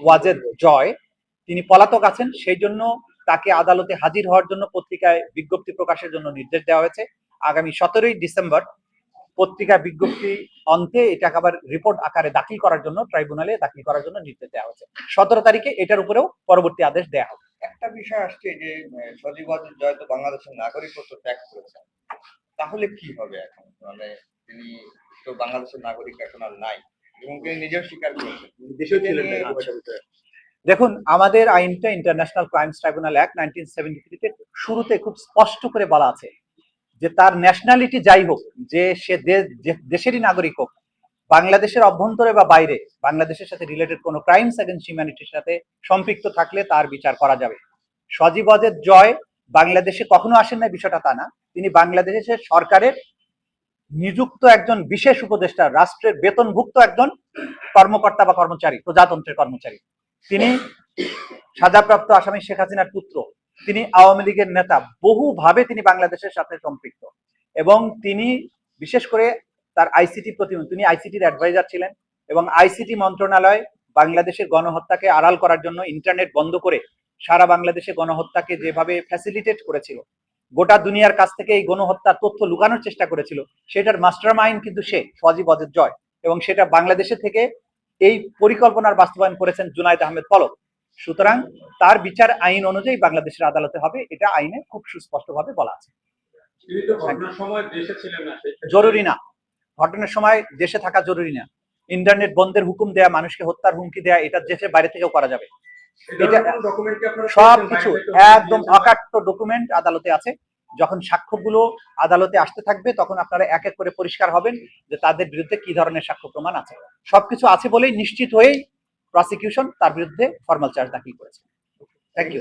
ওয়াজেদ জয়। তিনি পলাতক আছেন সেই জন্য তাকে আদালতে হাজির হওয়ার জন্য পত্রিকায় বিজ্ঞপ্তি প্রকাশের জন্য নির্দেশ দেওয়া হয়েছে। আগামী সতেরোই ডিসেম্বর পত্রিকা বিজ্ঞপ্তি অন্তে এটাকে আবার রিপোর্ট আকারে দাখিল করার জন্য, ট্রাইব্যুনালে দাখিল করার জন্য নির্দেশ দেওয়া হয়েছে। সতেরো তারিখে এটার উপরেও পরবর্তী আদেশ দেওয়া হবে। একটা বিষয় আসছে যে সজীব জয় তো বাংলাদেশের নাগরিকত্ব ত্যাগ করেছেন। তাহলে কি হবে এখন? মানে তিনি তো বাংলাদেশের নাগরিক, এখন আর নাই। এবং তিনি নিজেও স্বীকার করেছেন। দেশেও ছিলেন না তিনি- এরকম একটা বিষয়। দেখুন আমাদের আইনটা international crimes tribunal act nineteen seventy থ্রিতে শুরুতে খুব স্পষ্ট করে বলা আছে যে তার ন্যাশনালিটি যাই হোক যে সে দেশেরই নাগরিক হোক বাংলাদেশের অভ্যন্তরে বা বাইরে বাংলাদেশের সাথে রিলেটেড কোনো ক্রাইমস এগেন্স্ট হিউম্যানিটির সাথে সম্পৃক্ত থাকলে তার বিচার করা যাবে। সজীব অজের জয় বাংলাদেশে কখনো আসেন না বিষয়টা তা না। তিনি বাংলাদেশের সরকারের নিযুক্ত একজন বিশেষ উপদেষ্টা, রাষ্ট্রের বেতনভুক্ত একজন কর্মকর্তা বা কর্মচারী, প্রজাতন্ত্রের কর্মচারী। তিনি সাজাপ্রাপ্ত আসামি শেখ হাসিনার পুত্র। তিনি আওয়ামী লীগের নেতা। বহুভাবে তিনি বাংলাদেশের সাথে সম্পৃক্ত। এবং তিনি বিশেষ করে তার আইসিটি প্রতিমন্ত্রী তিনি আইসিটির অ্যাডভাইজার ছিলেন এবং আইসিটি মন্ত্রণালয় বাংলাদেশের গণহত্যাকে আড়াল করার জন্য ইন্টারনেট বন্ধ করে সারা বাংলাদেশে গণহত্যাকে যেভাবে ফ্যাসিলিটেট করেছিল গোটা দুনিয়ার কাছ থেকে এই গণহত্যার তথ্য লুকানোর চেষ্টা করেছিল। সেটার মাস্টার মাইন্ড কিন্তু সে সজীব অজের জয়। এবং সেটা বাংলাদেশে থেকে এই পরিকল্পনার বাস্তবায়ন করেছেন জুনাইদ আহমেদ পলক। সুতরাং তার বিচার আইন অনুযায়ী বাংলাদেশের আদালতে হবে এটা আইনে খুব সুস্পষ্টভাবে বলা আছে। জরুরি না। ঘটনার সময় দেশে থাকা জরুরি না। ইন্টারনেট বন্ধের হুকুম দেয়া মানুষকে হত্যার হুমকি দেয়া এটা দেশের বাইরে থেকেও করা যাবে। এটা- কোনো document কি আপনারা সব কিছু একদম অকাট্য ডকুমেন্ট আদালতে আছে। যখন সাক্ষ্যগুলো আদালতে আসতে থাকবে তখন আপনারা এক এক করে পরিষ্কার হবেন যে তাদের বিরুদ্ধে কি ধরনের সাক্ষ্য প্রমাণ আছে। সবকিছু আছে বলেই নিশ্চিত হয়েই প্রসিকিউশন তার বিরুদ্ধে ফর্মাল চার্জ দাখিল করেছে। Thank you